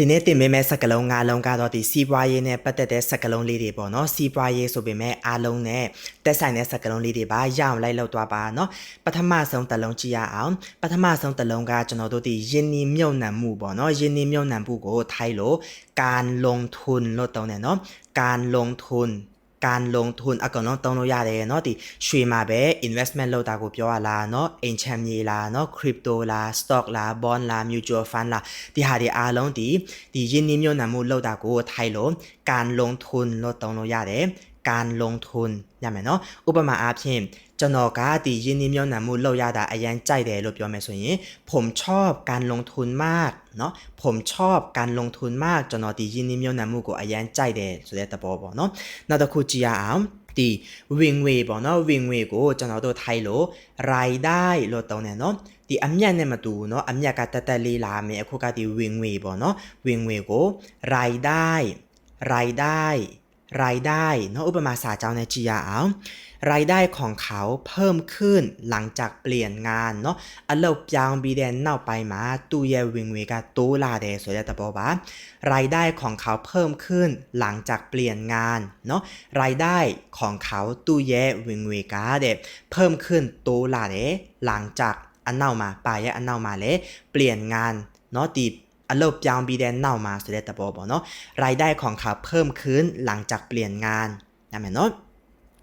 ဒီနေ့တင်ပေးမယ့်စကားလုံး၅လုံးကတော့ဒီစီးပွားရေးနဲ့ပတ်သက်တဲ့စကားလုံးလေးတွေပေါ့နော်စီးပွားရေးဆိုပေမဲ့အားလုံးနဲ့တက်ဆိုင်တဲ့စကားလုံးလေးတွေပါရအောင်လိုက်လောက်သွားပါနော်ပထမဆုံးတစ်လုံးကြည့်ရအောင်ပထမဆုံးတစ်လုံးကကျွန်တော်တို့ဒီယင်းနီမြုံနှံမှုပေါ့နော်ယင်းနီမြုံနှံမှုကိုထိုင်းလို့การลงทุนလို့တောင်းတယ်နော်การลงทุน การลงทุนအကောင်လုံးတုံးလို့ရတယ်เนาะဒီရွှေမှာပဲ investment လုပ်တာကိုပြောရလားเนาะအိမ်ချမ်းမြေလားเนาะ crypto လား stock လား bond လား mutual fund လားဒီဟာတွေအားလုံးဒီဒီယင်းနှိမ့်ညွတ်နှံမှုလုပ်တာကိုထိုင်လို့การลงทุนလို့တုံးလို့ရတယ် การลงทุนရမယ်เนาะဥပမာအားဖြင့်ကျွန်တော်ကဒီယင်းနှိမ့်ညွတ်နှံမှုလုပ်ရတာအရန်ကြိုက်တယ်လို့ပြောမယ်ဆိုရင် ผมชอบการลงทุนมากเนาะผมชอบการลงทุนมากကျွန်တော်ဒီယင်းနှိမ့်ညွတ်နှံမှုကိုအရန်ကြိုက်တယ်ဆိုတဲ့သဘောပေါ့เนาะ နောက်တစ်ခုကြည့်ရအောင်ဒီဝင်ငွေပေါ့နော်ဝင်ငွေကိုကျွန်တော်တို့ထိုက်လို့ ride ได้လို့တောင်းတယ်နော်ဒီအမျက်နဲ့မတူဘူးเนาะအမျက်ကတက်တက်လေးလာမယ်အခုကဒီဝင်ငွေပေါ့နော်ဝင်ငွေကို ride ได้ ride ได้ รายได้เนาะอุปมาสาเจ้าในจียาอวรายได้ของเขาเพิ่มขึ้นหลังจากเปลี่ยนงานเนาะอันเล่าปยางบีเดนเน่าไปมาตูเยวิงเวกาตูลาเดสวยแต่บอกว่ารายได้ของเขาเพิ่มขึ้นหลังจากเปลี่ยนงานเนาะรายได้ของเขาตูเยวิงเวกาเดเพิ่มขึ้นตูลาเดหลังจากอันเน่ามาไปยอันเน่ามาเลเปลี่ยนงานเนาะตี အလုပ်ပြောင်းပြီးတဲ့နောက်မှာဆိုတဲ့သဘောပေါ့နော်รายได้ของเขาเพิ่มขึ้นหลังจากเปลี่ยนงานနာမည်နော်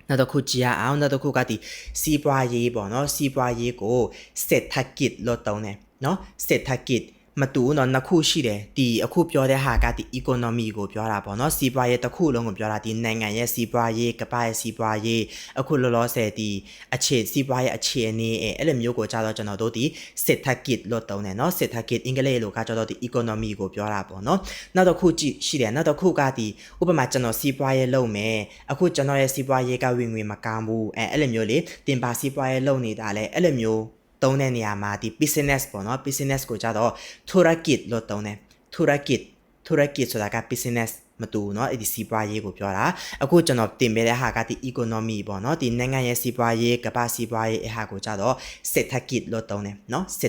နောက်တစ်ခုကြည့်ရအောင်နောက်တစ်ခုကဒီစီးပွားရေးပေါ့နော်စီးပွားရေးကိုเศรษฐกิจလို့တောင်းတယ်နော်เศรษฐกิจ မတူဘူးเนาะနှစ်ခုရှိတယ်ဒီအခုပြောတဲ့ဟာကဒီ economy ကိုပြောတာပေါ့เนาะစီးပွားရေးတစ်ခုလုံးကိုပြောတာဒီနိုင်ငံရဲ့စီးပွားရေးကမ္ဘာရဲ့စီးပွားရေးအခုလောလောဆယ်ဒီအခြေစီးပွားရေးအခြေအနေအဲအဲ့လိုမျိုးကိုကြာတော့ကျွန်တော်တို့ဒီเศรษฐกิจလို့တောင်းတယ်เนาะเศรษฐกิจအင်္ဂလိပ်လိုကကြာတော့ဒီ economy ကိုပြောတာပေါ့เนาะနောက်တစ်ခုကြည့်ရှိတယ်နောက်တစ်ခုကဒီဥပမာကျွန်တော်စီးပွားရေးလုပ်မယ်အခုကျွန်တော်ရဲ့စီးပွားရေးကဝင်ငွေမကောင်းဘူးအဲအဲ့လိုမျိုးလေတင်ပါစီးပွားရေးလုပ်နေတာလဲအဲ့လိုမျိုး တုံးတဲ့နေရာမှာဒီ business ပေါ့နော် business ကိုကြတော့ธุรกิจလို့တုံးတယ်ธุรกิจธุรกิจဆိုတာက business မတူဘူးเนาะအဲ့ဒီစီးပွားရေးကိုပြောတာအခုကျွန်တော်တင်ပေးတဲ့ဟာကဒီ economy ပေါ့เนาะဒီနိုင်ငံရဲ့စီးပွားရေးကမ္ဘာစီးပွားရေးအဟာကိုကြတော့เศรษฐกิจလို့တုံးတယ်เนาะเ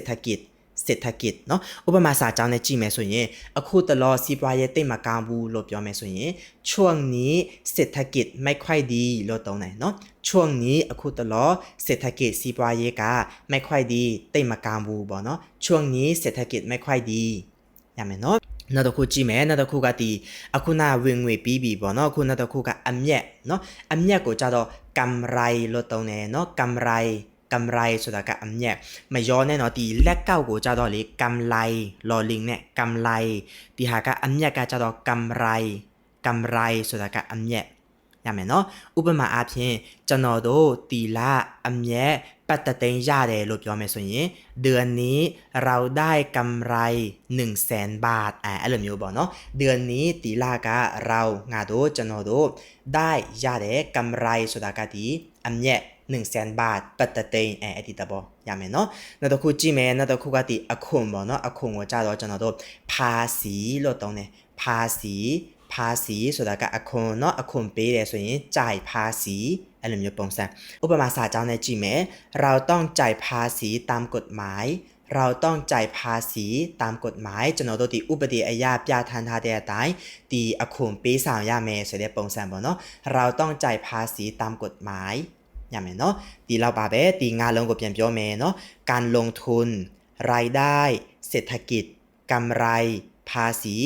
ศรษฐกิจเศรษฐกิจเนาะဥပမာစာကြောင်းနဲ့ကြည့်မယ်ဆိုရင်အခုတလောစီးပွားရေးတိတ်မကောင်းဘူးလို့ပြောမယ်ဆိုရင်ช่วงนี้เศรษฐกิจไม่ค่อยดีလို့တုံးတယ်เนาะช่วงนี้အခုတလောเศรษฐกิจစီးပွားရေးကไม่ค่อยดีတိတ်မကောင်းဘူးပေါ့เนาะช่วงนี้เศรษฐกิจไม่ค่อยดีရမယ်เนาะနောက်တစ်ခုကြည့်မယ်နောက်တစ်ခုကဒီအခုနဝင်ငွေပြီးပြီပေါ့เนาะအခုနောက်တစ်ခုကအမျက်เนาะအမျက်ကိုကြတော့กำไรလို့တုံးတယ်เนาะกำไร กำไรဆိုတာကအမျက်မရောနဲ့เนาะဒီလက်ကောက်ကိုကြတော့လေกำไรลอลิงနဲ့กำไรဒီဟာကအမျက်ကကြတော့กำไรกำไรဆိုတာကအမျက်ရမယ်เนาะဥပမာအားဖြင့်ကျွန်တော်တို့တီလာအမျက်ပတ်တသိန်းရတယ်လို့ပြောမယ်ဆိုရင်เดือนนี้เราได้กำไร1 0 0 0 0แสนบาทอ่าအဲ့လိုမျိုးပေါ့เนาะเดือนนี้တီလာကเราငါတို့ကျွန်တော်တို့ได้ရတယ်กำไรဆိုတာကဒီအမျက် 1 0 0 0 0 0บาทပတ်တသိန်းအဲအဲ့ဒီတဘောရမယ်เนาะနောက်တစ်ခုကြည့်မယ်နောက်တစ်ခုကဒီအခွန်ပေါ့เนาะအခွန်ကိုကြာတော့ကျွန်တော်တို့ภาษีလို့တောင်းတယ်ภาษีภาษีဆိုတာကအခွန်เนาะအခွန်ပေးတယ်ဆိုရင်จ่ายภาษีအဲ့လိုမျိုးပုံစံဥပမာစာကြောင်းနဲ့ကြည့်မယ်เราต้องจ่ายภาษีตามกฎหมาย เราต้องจ่ายภาษีตามกฎหมายကျွန်တော်တို့ဒီဥပဒေအရာပြဋ္ဌာန်းထားတဲ့အတိုင်းဒီအခွန်ပေးဆောင်ရမယ်ဆိုတဲ့ပုံစံပေါ့နော်เราต้องจ่ายภาษีตามกฎหมาย ရမယ်เนาะဒီလောက်ပါပဲဒီငါလုံးကိုပြန်ပြောမယ်เนาะการลงทุนรายได้ เศรษฐกิจกำไร ภาษี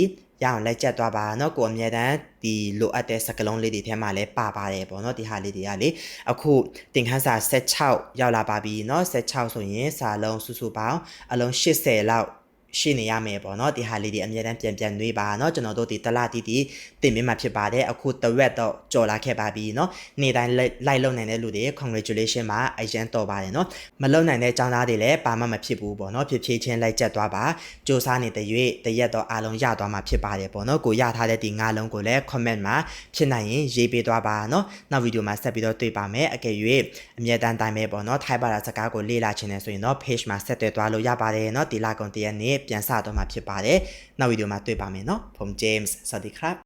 ရအောင်လက်ကျက်သွားပါเนาะကိုအမြဲတမ်းဒီလိုအပ်တဲ့စကလုံးလေးတွေထဲမှာလည်းပါပါတယ်ပေါ့เนาะဒီဟာလေးတွေကလေအခုတင်ခန်းစာ16ရောက်လာပါပြီเนาะ16ဆိုရင်စာလုံးစုစုပေါင်းအလုံး80လောက် ရှိနေရမယ်ပေါ့เนาะဒီဟာလေးတွေအများတန်းပြန်ပြန်နှွေးပါเนาะကျွန်တော်တို့ဒီတလတီတီတင်ပေးမှာဖြစ်ပါတယ်အခုတဝက်တော့ကြော်လာခဲ့ပါပြီเนาะနေ့တိုင်းလိုက်လုံနိုင်တဲ့လူတွေ congratulation ပါအရန်တော်ပါတယ်เนาะမလုံနိုင်တဲ့ចောင်းသားတွေလည်းဘာမှမဖြစ်ဘူးပေါ့เนาะဖြစ်ဖြစ်ချင်းလိုက်ကျက်သွားပါစူးစမ်းနေတဲ့၍တရက်တော့အားလုံးရသွားမှာဖြစ်ပါတယ်ပေါ့เนาะကိုရထားတဲ့ဒီငါလုံးကိုလည်း comment မှာဖြစ်နိုင်ရင်ရေးပေးသွားပါเนาะနောက်ဗီဒီယိုမှာဆက်ပြီးတော့တွေ့ပါမယ်အကယ်၍အမြဲတမ်းတိုင်းပဲပေါ့เนาะထိုက်ပါတာစကားကိုလေ့လာချင်တယ်ဆိုရင်တော့ page မှာဆက်သွယ်သွားလို့ရပါတယ်เนาะဒီလာကုန်တရက်နေ့ ပြန်စတော့မှာဖြစ်ပါတယ်နောက်ဗီဒီယိုမှာတွေ့ပါမယ်เนาะผม James สวัสดีครับ